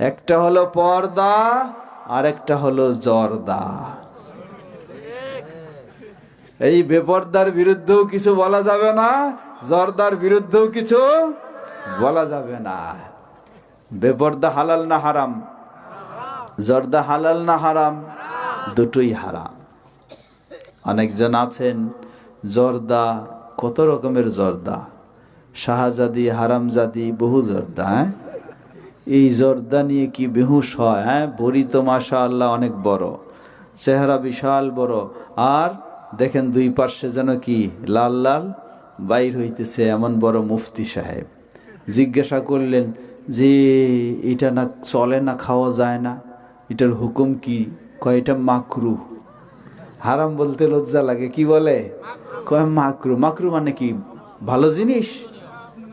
একটা হলো পর্দা আর একটা হলো জর্দা। এই বেপর্দার বিরুদ্ধেও কিছু বলা যাবে না, জর্দার বিরুদ্ধেও কিছু বলা যাবে না। বেপর্দা হালাল না হারাম? জর্দা হালাল না হারাম? দুটোই হারাম। অনেকজন আছেন, জর্দা কত রকমের জর্দা? শাহজাদি, হারামজাদি, বহু জর্দা হ্যাঁ? এই জর্দা নিয়ে কি বেহুশ হয় হ্যাঁ? বড়ি তো মাশা আল্লাহ অনেক বড়, চেহারা বিশাল বড়। আর দেখেন দুই পার্শ্বে যেন কি লাল লাল বাইর হইতেছে এমন বড় মুফতি সাহেব। জিজ্ঞাসা করলেন যে, এটা না চলে না খাওয়া যায় না? এটার হুকুম কি? কয়, এটা মাকরু। হারাম বলতে লজ্জা লাগে, কি বলে? কয়, মাকরু। মাকরু মানে কি? ভালো জিনিস?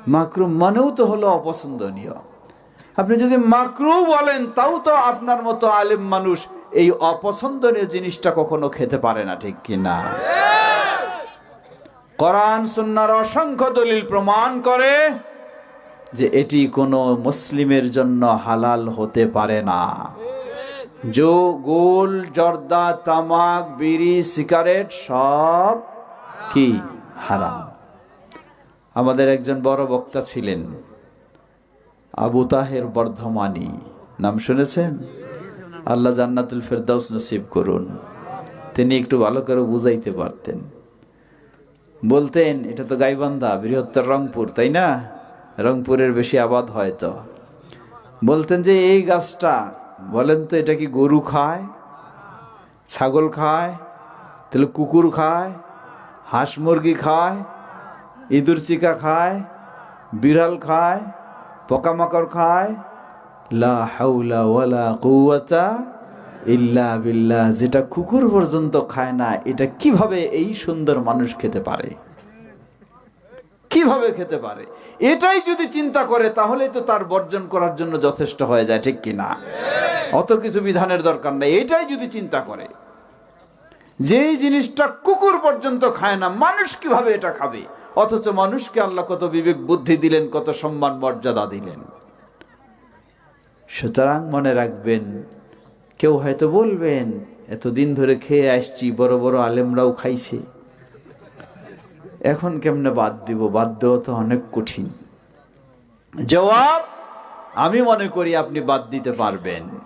মাকরু মানেও তো হলো অপছন্দনীয়। আপনি যদি মাকরু বলেন, তাও তো আপনার মতো আলেম মানুষ এই অপছন্দনীয় জিনিসটা কখনো খেতে পারে না, ঠিক কি না? কোরআন সুন্নার অসংখ্য দলিল প্রমাণ করে যে এটি কোনো মুসলিমের জন্য হালাল হতে পারে না। জো, গোল, জর্দা, তামাক, বিড়ি, সিগারেট, সব কি হারাম? আমাদের একজন বড় বক্তা ছিলেন। আবু তাহের বর্ধমানি। নাম শুনেছেন? আল্লাহ জান্নাতুল ফেরদাউস নসিব করুন। তিনি একটু ভালো করে বুঝাইতে পারতেন। বলতেন, এটা তো গাইবান্ধা, বৃহত্তর রংপুর, তাই না? রংপুরের বেশি আবাদ হয় তো। বলতেন যে, এই গাছটা, বলেন তো, এটা কি গরু খায়? ছাগল খায়? তাহলে কুকুর খায়? হাঁস মুরগি খায়? ইঁদুর চিকা খায়? বিড়াল খায়? পোকামাকড় খায়? লা ইল্লা যেটা কুকুর পর্যন্ত খায় না, এটা কীভাবে এই সুন্দর মানুষ খেতে পারে? কীভাবে খেতে পারে? এটাই যদি চিন্তা করে তাহলে তো তার বর্জন করার জন্য যথেষ্ট হয়ে যায়, ঠিক কি না অত কিছু বিধানের দরকার নেই। এটাই যদি চিন্তা করে যেই জিনিসটা কুকুর পর্যন্ত খায় না, মানুষ কীভাবে এটা খাবে? অথচ মানুষকে আল্লাহ কত বিবেক বুদ্ধি দিলেন, কত সম্মান, মর্যাদা দিলেন। সুতরাং মনে রাখবেন, কেউ হয়তো বলবেন, এতদিন ধরে খেয়ে আসছি, বড় বড় আলেমরাও খাইছে। এখন কেমনে বাদ দিব? বাদ দেওয়া তো অনেক কঠিন। জবাব, আমি মনে করি আপনি বাদ দিতে পারবেন।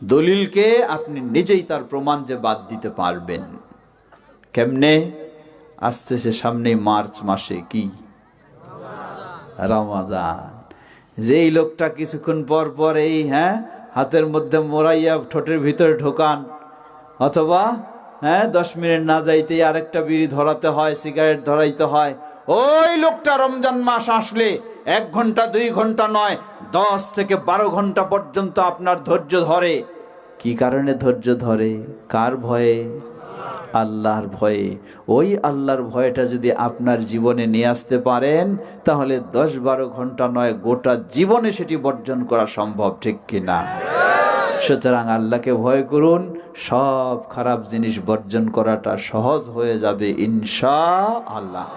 দলিলকে আপনি নিজেই তার প্রমাণ যে বাদ দিতে পারবেন। কেমনে? আসতেছে সামনে মার্চ মাসে কি? রমাদান। যেই লোকটা কিছুক্ষণ পর পর এই হ্যাঁ হাতের মধ্যে মোড়াইয়া ঠোঁটের ভিতরে ঢোকান, অথবা হ্যাঁ দশ মিনিট না যাইতেই আরেকটা বিড়ি ধরাতে হয়, সিগারেট ধরাইতে হয়, ওই লোকটা রমজান মাস আসলে এক ঘণ্টা, দুই ঘণ্টা নয়, দশ থেকে বারো ঘণ্টা পর্যন্ত আপনার ধৈর্য ধরে। কি কারণে ধৈর্য ধরে? কার ভয়ে? আল্লাহর ভয়ে। ওই আল্লাহর ভয়টা যদি আপনার জীবনে নিয়ে আসতে পারেন, তাহলে দশ বারো ঘণ্টা নয়, গোটা জীবনে সেটি বর্জন করা সম্ভব, ঠিক কিনা সুতরাং আল্লাহকে ভয় করুন, সব খারাপ জিনিস বর্জন করাটা সহজ হয়ে যাবে ইনশা আল্লাহ।